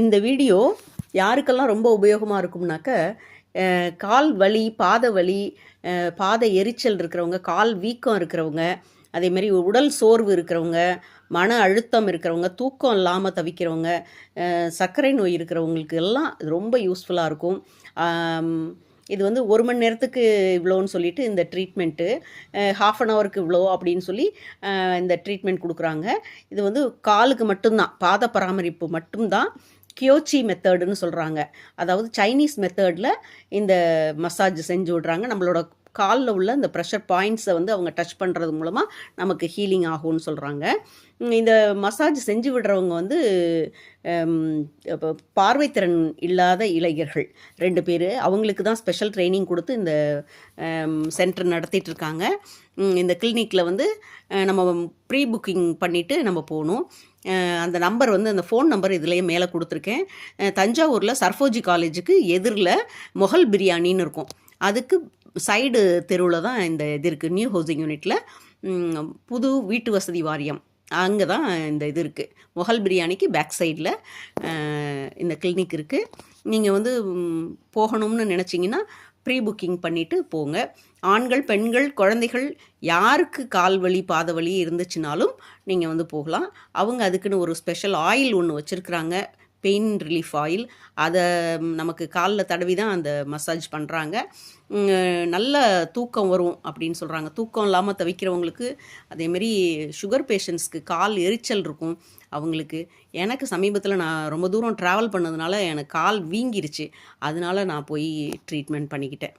இந்த வீடியோ யாருக்கெல்லாம் ரொம்ப உபயோகமாக இருக்கும்னாக்க கால் வலி பாத வலி பாத எரிச்சல் இருக்கிறவங்க கால் வீக்கம் இருக்கிறவங்க அதேமாரி உடல் சோர்வு இருக்கிறவங்க மன அழுத்தம் இருக்கிறவங்க தூக்கம் இல்லாமல் தவிக்கிறவங்க சர்க்கரை நோய் இருக்கிறவங்களுக்கு எல்லாம் ரொம்ப யூஸ்ஃபுல்லாக இருக்கும். இது வந்து ஒரு மணி நேரத்துக்கு இவ்வளோன்னு சொல்லிட்டு இந்த ட்ரீட்மெண்ட்டு ஹாஃப் அன் ஹவருக்கு இவ்வளோ அப்படின்னு சொல்லி இந்த ட்ரீட்மெண்ட் கொடுக்குறாங்க. இது வந்து காலுக்கு மட்டும்தான் பாத பராமரிப்பு மட்டும்தான். கியோச்சி மெத்தடுன்னு சொல்கிறாங்க அதாவது சைனீஸ் மெத்தடில் இந்த மசாஜ் செஞ்சு விட்றாங்க. நம்மளோட காலில் உள்ள இந்த ப்ரெஷர் பாயிண்ட்ஸை வந்து அவங்க டச் பண்ணுறது மூலமாக நமக்கு ஹீலிங் ஆகும்னு சொல்கிறாங்க இந்த மசாஜ் செஞ்சு விடுறவங்க வந்து பார்வைத்திறன் இல்லாத இளைஞர்கள் ரெண்டு பேர் அவங்களுக்கு தான் ஸ்பெஷல் ட்ரைனிங் கொடுத்து இந்த சென்டர் நடத்திட்டு இருக்காங்க. இந்த கிளினிக்கில் வந்து நம்ம ப்ரீ புக்கிங் பண்ணிவிட்டு நம்ம போகணும். அந்த நம்பர் வந்து அந்த ஃபோன் நம்பர் இதுலேயே மேலே கொடுத்துருக்கேன். தஞ்சாவூரில் சர்ஃபோஜி காலேஜுக்கு எதிரில் மொஹல் பிரியாணின்னு இருக்கும். அதுக்கு சைடு தெருவில் தான் இந்த இது இருக்குது நியூ ஹவுசிங் யூனிட்டில் புது வீட்டு வசதி வாரியம். அங்கே தான் இந்த இது இருக்குது மொஹல் பிரியாணிக்கு பேக் சைடில் இந்த கிளினிக் இருக்குது நீங்கள் வந்து போகணும்னு நினச்சிங்கன்னா ப்ரீ புக்கிங் பண்ணிவிட்டு போங்க. ஆண்கள் பெண்கள் குழந்தைகள் யாருக்கு கால் வலி பாத வலி இருந்துச்சுனாலும் நீங்கள் வந்து போகலாம். அவங்க அதுக்குன்னு ஒரு ஸ்பெஷல் ஆயில் ஒன்று வச்சுருக்குறாங்க. Pain relief oil. அதை நமக்கு காலில் தடவி தான் அந்த மசாஜ் பண்ணுறாங்க நல்ல தூக்கம் வரும் அப்படின்னு சொல்கிறாங்க தூக்கம் இல்லாமல் தவிக்கிறவங்களுக்கு அதேமாரி சுகர் பேஷண்ட்ஸ்க்கு கால் எரிச்சல் இருக்கும் அவங்களுக்கு. எனக்கு சமீபத்தில் நான் ரொம்ப தூரம் ட்ராவல் பண்ணதுனால எனக்கு கால் வீங்கிருச்சு. அதனால நான் போய் ட்ரீட்மெண்ட் பண்ணிக்கிட்டேன்.